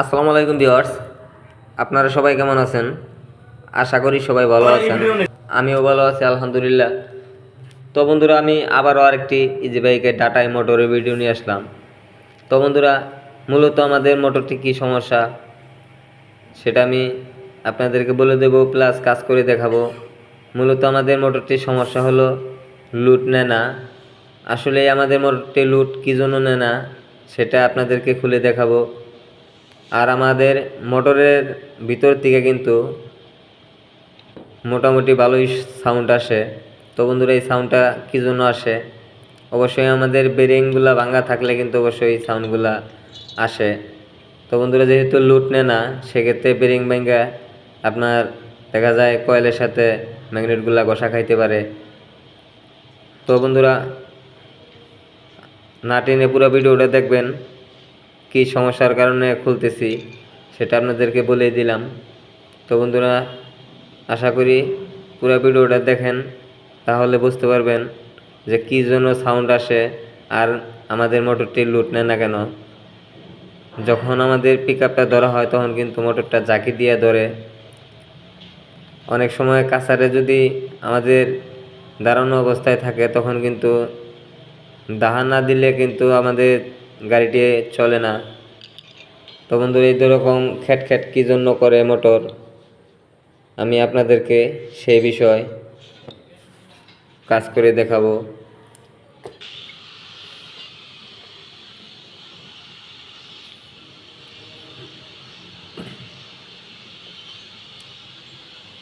আসসালামু আলাইকুম ভিউয়ার্স। আপনারা সবাই কেমন আছেন? আশা করি সবাই ভালো আছেন। আমিও ভালো আছি আলহামদুলিল্লাহ। তো বন্ধুরা আমি আবারও আরেকটি ইজি বাইকের ডাটাই মোটরের ভিডিও নিয়ে আসলাম। তো বন্ধুরা মূলত আমাদের মোটরটি কী সমস্যা? সেটা আমি আপনাদেরকে বলে দেব প্লাস কাজ করে দেখাবো। মূলত আমাদের মোটরটির সমস্যা হলো লুট নেয় না আসলে আমাদের মোটরটি লুট কী জন্য নেয় না সেটা আপনাদেরকে খুলে দেখাবো। আর আমাদের মোটরের ভিতর থেকে কিন্তু মোটামুটি ভালোই সাউন্ড আসে। তো বন্ধুরা, এই সাউন্ডটা কী জন্য আসে? অবশ্যই আমাদের বেরিংগুলা ভাঙা থাকলে কিন্তু অবশ্যই সাউন্ডগুলা আসে। তো বন্ধুরা, যেহেতু লুট নেয় না, সেক্ষেত্রে বেরিং ভাঙ্গা আপনার দেখা যায় কয়েলের সাথে ম্যাগনেটগুলা ঘষা খাইতে পারে। তো বন্ধুরা, না টেনে পুরো ভিডিওটা দেখবেন। কি সমস্যার কারণে খুলতেছি, সেটা আপনাদেরকে বলেই দিলাম। তো বন্ধুরা, আশা করি পুরো ভিডিওটা দেখেন, তাহলে বুঝতে পারবেন যে কী জন্য সাউন্ড আসে আর আমাদের মোটরটি লুট নেয় না কেন। যখন আমাদের পিক আপটা ধরা হয়, তখন কিন্তু মোটরটা জাকি দিয়ে ধরে। অনেক সময় কাছারে যদি আমাদের দাঁড়ানো অবস্থায় থাকে, তখন কিন্তু দাহা না দিলে কিন্তু আমাদের গাড়িটি চলে না। তো বন্ধুরা, এই রকম খ্যাট খ্যাট কী জন্য করে মোটর? আমি আপনাদেরকে সেই বিষয় কাজ করে দেখাবো।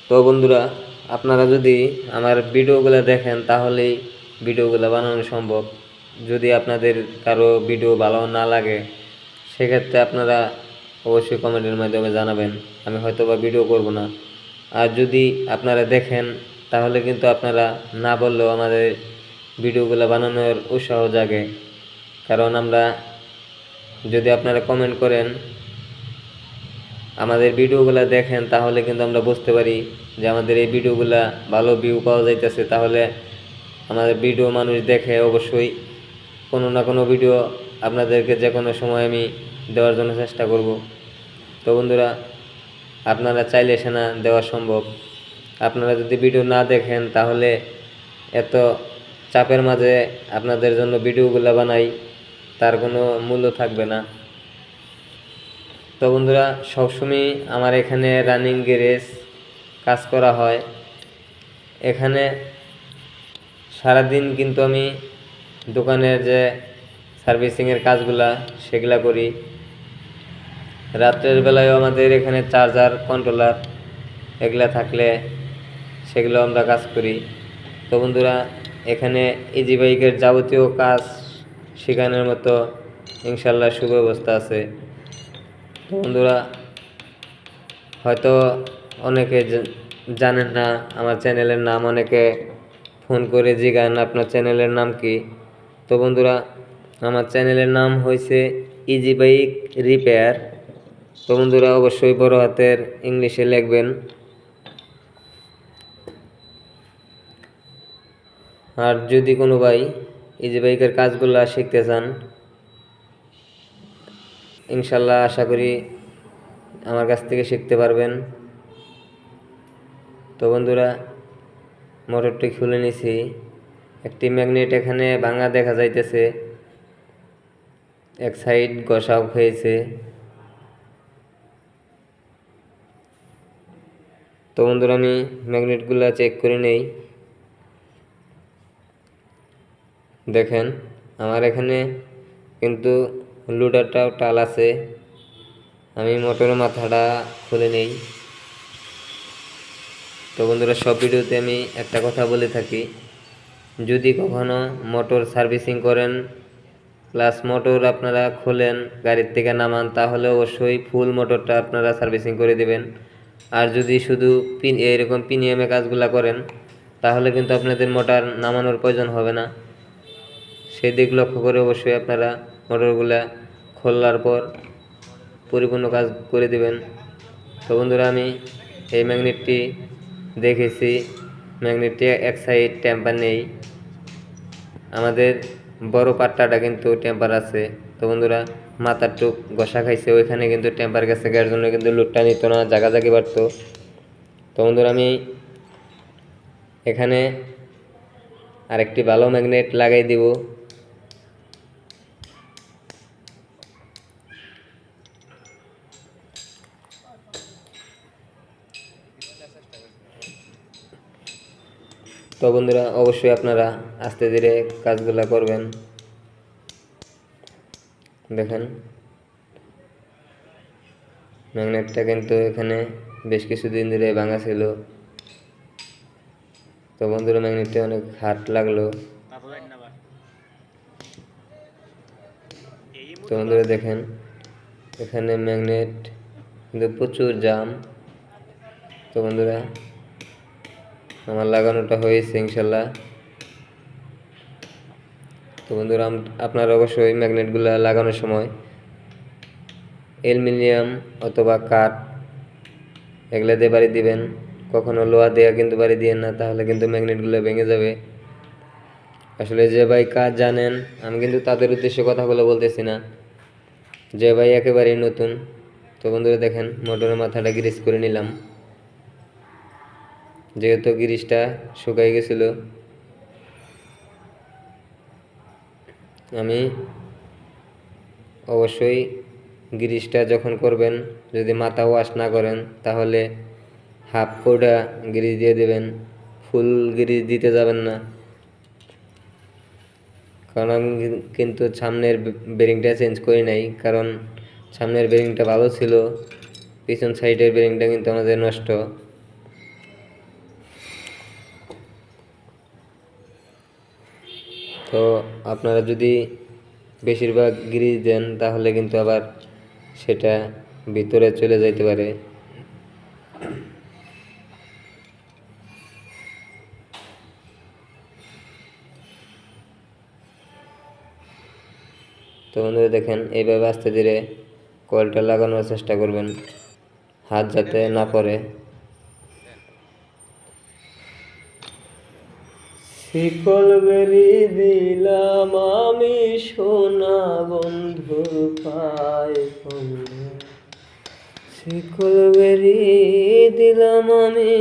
তো বন্ধুরা, আপনারা যদি আমার ভিডিওগুলো দেখেন, তাহলেই ভিডিওগুলো বানানো সম্ভব। যদি আপনাদের কারও ভিডিও ভালো না লাগে, সেক্ষেত্রে আপনারা অবশ্যই কমেন্টের মাধ্যমে জানাবেন। আমি হয়তো বা ভিডিও করব না। আর যদি আপনারা দেখেন, তাহলে কিন্তু আপনারা না বললেও আমাদের ভিডিওগুলো বানানোর উৎসাহ জাগে। কারণ আমরা যদি আপনারা কমেন্ট করেন, আমাদের ভিডিওগুলো দেখেন, তাহলে কিন্তু আমরা বুঝতে পারি যে আমাদের এই ভিডিওগুলা ভালো ভিউ পাওয়া যাইতেছে। তাহলে আমাদের ভিডিও মানুষ দেখে অবশ্যই কোনো না কোনো ভিডিও আপনাদেরকে যে কোনো সময় আমি দেওয়ার জন্য চেষ্টা করব। তো বন্ধুরা, আপনারা চাইলে সেনা দেওয়া সম্ভব। আপনারা যদি ভিডিও না দেখেন, তাহলে এত চাপের মাঝে আপনাদের জন্য ভিডিওগুলো বানাই, তার কোনো মূল্য থাকবে না। তো বন্ধুরা সবসময় আমার এখানে রানিং গ্যারেজ কাজ করা হয়। এখানে সারাদিন কিন্তু আমি দোকানের যে সার্ভিসিংয়ের কাজগুলা, সেগুলা করি। রাত্রের বেলায়ও আমাদের এখানে চার্জার, কন্ট্রোলার এগুলা থাকলে সেগুলো আমরা কাজ করি। তো বন্ধুরা, এখানে ইজি বাইকের যাবতীয় কাজ শেখানোর মতো ইনশাল্লাহ সুব্যবস্থা আছে। তো বন্ধুরা, হয়তো অনেকে জানেন না, আমার চ্যানেলের নাম অনেকে ফোন করে জিগান, আপনার চ্যানেলের নাম কি? তো বন্ধুরা, আমার চ্যানেলের নাম হয়েছে ইজি বাইক রিপেয়ার তো বন্ধুরা, অবশ্যই বড় হাতের ইংলিশে লিখবেন। আর যদি কোনো ভাই ইজি বাইকের কাজগুলো শিখতে চান, ইনশাল্লাহ আশা করি আমার কাছ থেকে শিখতে পারবেন। তো বন্ধুরা, মোটরটি খুলে নিছি। একটি ম্যাগনেট এখানে ভাঙা দেখা যাইতেছে। এক সাইড ঘষাও হয়েছে। তো বন্ধুরা, আমি ম্যাগনেটগুলো চেক করে নেই। দেখেন, আমার এখানে কিন্তু লুডারটাও টাল আছে। আমি মোটরের মাথাটা খুলে নেই। তো বন্ধুরা, সব ভিডিওতে আমি একটা কথা বলে থাকি। যদি কখনো মোটর সার্ভিসিং করেন প্লাস মোটর আপনারা খোলেন গাড়ির থেকে নামান, তাহলে অবশ্যই ফুল মোটরটা আপনারা সার্ভিসিং করে দেবেন। আর যদি শুধু পিন এরকম পিনিএমে কাজগুলো করেন, তাহলে কিন্তু আপনাদের মোটর নামানোর প্রয়োজন হবে না। সেই দিক লক্ষ্য করে অবশ্যই আপনারা মোটরগুলা খোলার পর পরিপূর্ণ কাজ করে দেবেন। তো বন্ধুরা, আমি এই ম্যাগনেটটি দেখেছি। ম্যাগনেটটি এক সাইড ট্যাম্পার নেই। আমাদের বড় পাট্টাটা কিন্তু টেম্পার আছে। তো বন্ধুরা, মাথার টুক ঘষা খাইছে, ওইখানে কিন্তু টেম্পার গেছে, গার জন্য কিন্তু লুটটা নিত না জাগা জাগি বাড়তো। তো বন্ধুরা, আমি এখানে আরেকটি ভালো ম্যাগনেট লাগাই দিব। তো বন্ধুরা, অবশ্যই আপনারা আস্তে ধীরে কাজগুলা করবেন। দেখেন। ম্যাগনেটটা কিন্তু এখানে বেশ কিছুদিন ধরে ভাঙা ছিল। তো বন্ধুরা ম্যাগনেটটা অনেক হাট লাগল। তো বন্ধুরা, দেখেন, এখানে ম্যাগনেট, কিন্তু প্রচুর জাম। তো বন্ধুরা আমার লাগানোটা হয়েছে ইনশাল্লাহ। তো বন্ধুরা আপনারা অবশ্যই ম্যাগনেটগুলো লাগানোর সময় অ্যালুমিনিয়াম অথবা কাঠ এগুলো দিয়ে বাড়ি দিবেন। কখনো লোহা দেওয়া কিন্তু বাড়ি দিয়েন না, তাহলে কিন্তু ম্যাগনেটগুলো ভেঙে যাবে। আসলে যে ভাই কাজ জানেন, আমি কিন্তু তাদের উদ্দেশ্যে কথাগুলো বলতেছি না। যে ভাই একেবারেই নতুন। তো বন্ধুরা দেখেন, মোটরের মাথাটা গ্রিস করে নিলাম। যেহেতু গ্রিসটা শুকাই গেছিল। আমি অবশ্যই গিরিশটা যখন করবেন, যদি মাথা ওয়াশ না করেন, তাহলে হাফ কোটা গ্রিস দিয়ে দেবেন। ফুল গ্রিস দিতে যাবেন না। কারণ আমি কিন্তু সামনের বেরিংটা চেঞ্জ করি নাই, কারণ সামনের বেরিংটা ভালো ছিল, পিছন সাইডের বেরিংটা কিন্তু আমাদের নষ্ট। তো আপনারা যদি বেশিরভাগ গ্রিজ দেন, তাহলে কিন্তু আবার সেটা ভিতরে চলে যাইতে পারে। তো বন্ধুরা দেখেন, এইভাবে আস্তে ধীরে কয়েলটা লাগানোর চেষ্টা করবেন। হাত যাতে না পড়ে। শিকল বেরি দিলাম আমি সোনা বন্ধু বন্ধু শিকল বেরি দিলাম আমি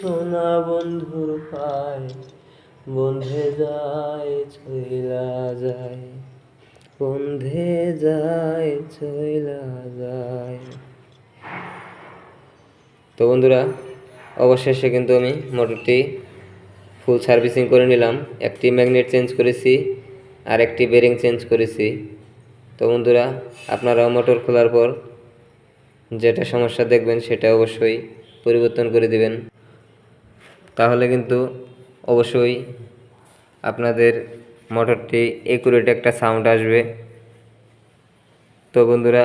সোনা বন্ধুর পায়। বন্ধে যায়, চইলা যায়। বন্ধে যায়, চইলা যায়। তো বন্ধুরা, অবশেষে কিন্তু আমি মোটরটি ফুল সার্ভিসিং করে নিলাম। একটি ম্যাগনেট চেঞ্জ করেছি আর একটি বেরিং চেঞ্জ করেছি। তো বন্ধুরা, আপনারাও মোটর খোলার পর যেটা সমস্যা দেখবেন সেটা অবশ্যই পরিবর্তন করে দিবেন। তাহলে কিন্তু অবশ্যই আপনাদের মোটরটি একুরেট একটা সাউন্ড আসবে। তো বন্ধুরা,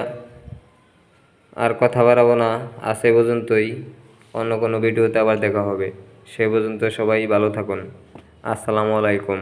আর কথা বাড়াবো না। আছে পর্যন্তই। অন্য কোনো ভিডিওতে আবার দেখা হবে। সে পর্যন্ত সবাই ভালো থাকুন। আসসালামু আলাইকুম।